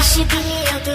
হাসি দিলে অত